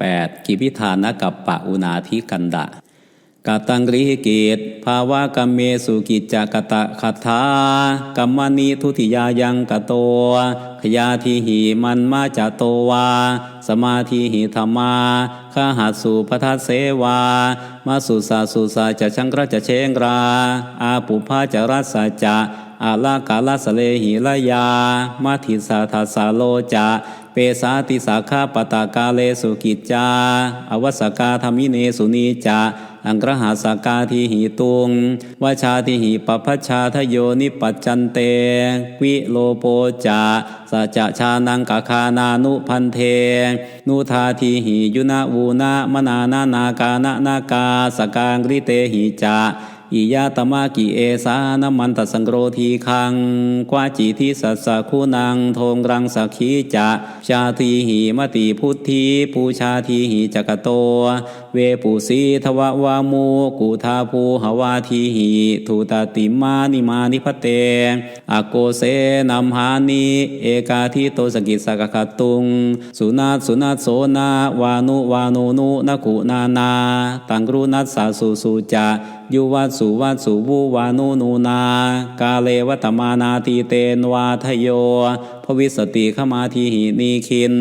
8. กิพิธานกับปะอุนาธิกันดะกตังริกิตภาวะกัมเมสุกิจจกตะคัทากัมมณีทุติยายังกโตขยาทิหิมันมาจโตวา สมาธิหิธรรมาข้าหัสสุปทัสเสวา มาสุสาสุสาจะชังกระจะเชงรา อาปุภาจะรัสสะจะ อาลากาลสเลหิลยามาทิสาทัสาโลจะเปสาติสาคาปตากาเลสุกิจจา อวสกาธรรมิเนสุนีจาอังกรหาสกาทิหิตุงวชาทิหิปพัชชาทโยนิปัจจันเตวิโลโปจาสัจชานังกาคานานุพันเท นุทาทิหิยุนาวูนามนานานาคานานาคาสกางริเตหิจา อิยาตมะกิเอสานมันตสังโกรทีคังกวาจิทิสัสสะคูนังโทงรังสักขีจะชาทีหิมติพุทธีปูชาทีหิจักโต เวปุสีทวะวามูกุทาภูหวาทีหิทูตติมานิมานิพเตอโกเสนัมหานิเอกาทิโตสกิสกขตุง สุนาถสุนาถโสนาวานุวานุนุนกุนานา ตังกรุนัสสาสุสุจะ ยุวัตสุวัตสุวูวานุนูนา กาเลวัตมานาตีเตนวาทโย พวิสติขมาทีหินีคิน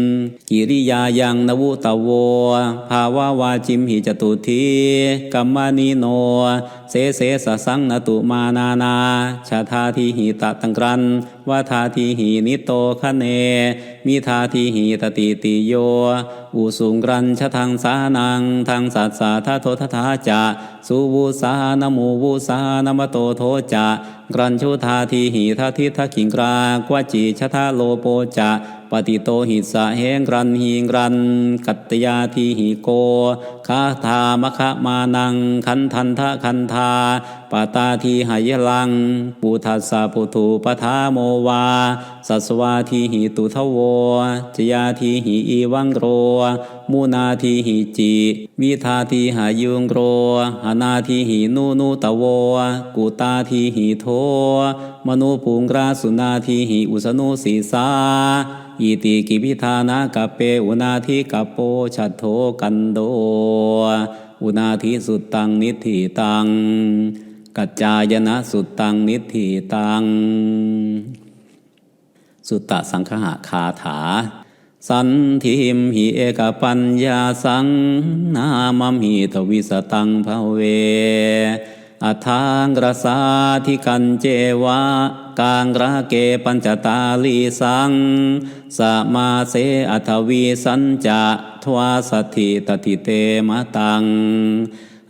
กิริยายังนวุตโว ภาวาวาจิมหิจตุทีกัมมานิโน เสเสสสังนตุมานานาชาทาทีหิตะตังกรันวาทาทีหินิโตคะเน มิทาทีหิตติติโย อุสุงกรันชะทังสานังทางสัตสาทโททธาจะสุวุสานมูวุสานมโตโทจะกรันชุทาทีหิทัทิทักิงกรากวจิชะทาโลโปจะปฏิโตหิสะเหงกรันหิงกรัน กัตตยาทีหิโกคาธามะคะมานัง คันทันทะคันธาปาตาทีหายลังปุทัสสะปุถุปทาโมวา สัสวาทีหิตุทโวจยาทีหิอีวังโรมูนาทีหิจิวิทาทีหายุงโรหนาทีหินูนูตะโวกุตาทีหิโท มนุปุงราสุนาทีหิอุสนุสีสาอิติกิพิธานากัเปอุนาทิกัปโปชัตโธกันโด อุนาทิสุตตังนิธิตัง กัจจายนะสุตตังนิธิตัง สุตตะสังคหะคาถา สันทิมหิเอกปัญญาสังนามัมหิทวิสตังภเวอัทางกรสาธิกันเจวะกางระเกปัญจตาลีสังสมาเสอัทวีสัญจะทวาสถิตติเตมะตัง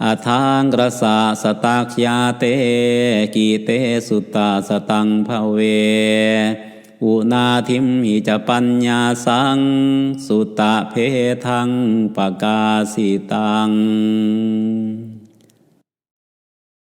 อาทางกระสาสตากยาเต กีเตสุตตาสตังภเว อุนาทิมหิจะปัญญาสัง สุตตะเพทังปกาสิตัง